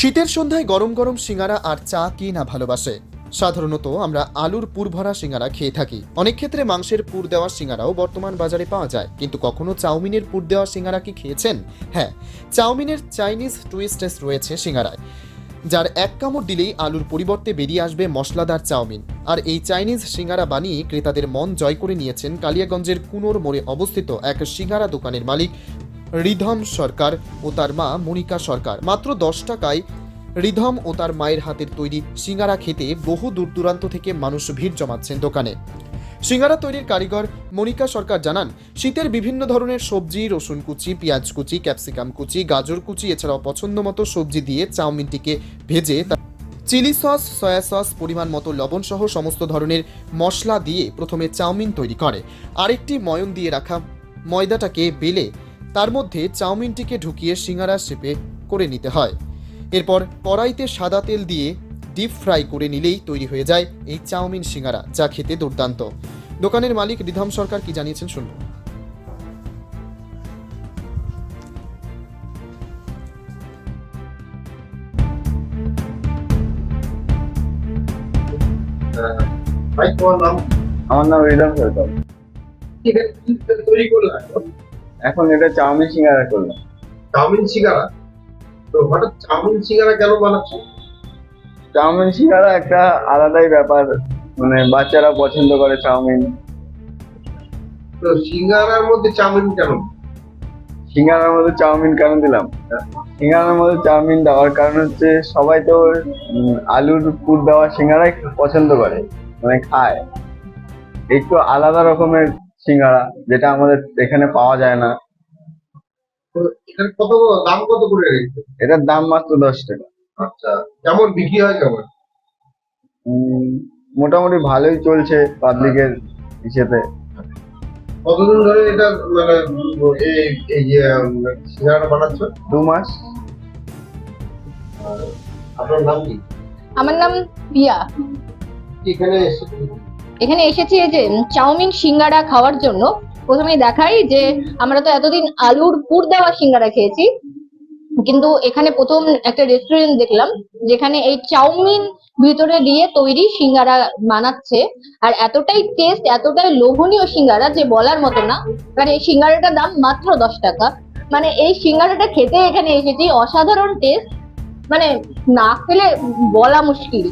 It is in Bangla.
শীতের সন্ধ্যায় গরম গরম সিঙ্গারা আর চা কে না ভালোবাসে? সাধারণত আমরা আলুর পুর ভরা সিঙ্গারা খেয়ে থাকি। অনেক ক্ষেত্রে মাংসের পুর দেওয়া সিঙ্গারাও বর্তমান বাজারে পাওয়া যায়। কিন্তু কখনো চাউমিনের পুর দেওয়া সিঙ্গারা কি খেয়েছেন? হ্যাঁ চাউমিনের চাইনিজ টুইস্টেস রয়েছে সিঙ্গারায়, যার এক কামড় দিলেই আলুর পরিবর্তে বেরিয়ে আসবে মশলাদার চাউমিন। আর এই চাইনিজ সিঙ্গারা বানিয়ে ক্রেতাদের মন জয় করে নিয়েছেন কালিয়াগঞ্জের কুনোর মোড়ে অবস্থিত এক সিঙ্গারা দোকানের মালিক রিধম সরকার ও তার মা মনিকা সরকার। মাত্র দশ টাকায় রিধম ও তার মায়ের হাতের তৈরি সিঙ্গারা খেতে বহু দূর দূরান্ত থেকে মানুষ ভিড় জমাচ্ছেন দোকানে। সিঙ্গারা তৈরির কারিগর মনিকা সরকার জানান, শীতের বিভিন্ন ধরনের সবজি, রসুন কুচি, পেঁয়াজ কুচি, ক্যাপসিকাম কুচি, গাজর কুচি, এছাড়াও পছন্দ মতো সবজি দিয়ে চাউমিনটিকে ভেজে তা- চিলি সস, সয়া সস, পরিমাণ মতো লবণ সহ সমস্ত ধরনের মশলা দিয়ে প্রথমে চাউমিন তৈরি করে। আরেকটি ময়ন দিয়ে রাখা ময়দাটাকে বেলে তার মধ্যে চাউমিনটিকে ঢুকিয়ে সিঙ্গারা শেপে করে নিতে হয়। এরপর কড়াইতে সাদা তেল দিয়ে ডিপ ফ্রাই করে নিলেই তৈরি হয়ে যায় এই চাউমিন সিঙ্গারা যা খেতে দুর্দান্ত। দোকানের মালিক রিধম সরকার কি জানিয়েছেন শুনুন। আমার নাম রিদম সরকার। তৈরি এখন? এটা চাউমিন সিঙ্গারা করলাম চাউমিন সিঙ্গারা? তো হঠাৎ চাউমিন সিঙ্গারা কেন বানাচ্ছ চাউমিন সিঙ্গারা একটা আলাদাই ব্যাপার মানে বাচ্চারা পছন্দ করে চাউমিন। তো সিঙ্গারার মধ্যে চাউমিন কেন? সিঙ্গারার মধ্যে চাউমিন কেন দিলাম? সিঙ্গারার মধ্যে চাউমিন দেওয়ার কারণ হচ্ছে সবাই তো আলুর পুর দেওয়া সিঙ্গারাই পছন্দ করে মানে খায়। একটু আলাদা রকমের সিঙ্গারা যেটা আমাদের এখানে পাওয়া যায় না। তো এটার কত দাম কত করে রেখেছে? এটার দাম মাত্র দশ টাকা। আচ্ছা কেমন বিক্রি হয় কেমন? উম, মোটামুটি ভালোই চলছে পাবলিকের হিসেবে। কতদিন ধরে এটা মানে এই এই সিঙ্গারাটা বানাচ্ছ? দু মাস। আপনার নাম কি? আমার নাম পিয়া এখানে এসে- এখানে এসেছি যে চাউমিন সিঙ্গারা খাওয়ার জন্য। প্রথমে দেখাই যে, আমরা তো এতদিন আলুর পুর দেওয়া সিঙ্গারা খেয়েছি, কিন্তু এখানে প্রথম একটা রেস্টুরেন্ট দেখলাম, যেখানে এই চাউমিন ভিতরে দিয়ে তৈরি সিঙ্গারা বানাচ্ছে। আর এতটাই টেস্ট এতটাই লোভনীয় সিঙ্গারা যে বলার মতো না। আর এই সিঙ্গারাটার দাম মাত্র দশ টাকা। মানে এই সিঙ্গারাটা খেতে এখানে এসেছি, অসাধারণ টেস্ট মানে না খেলে বলা মুশকিল।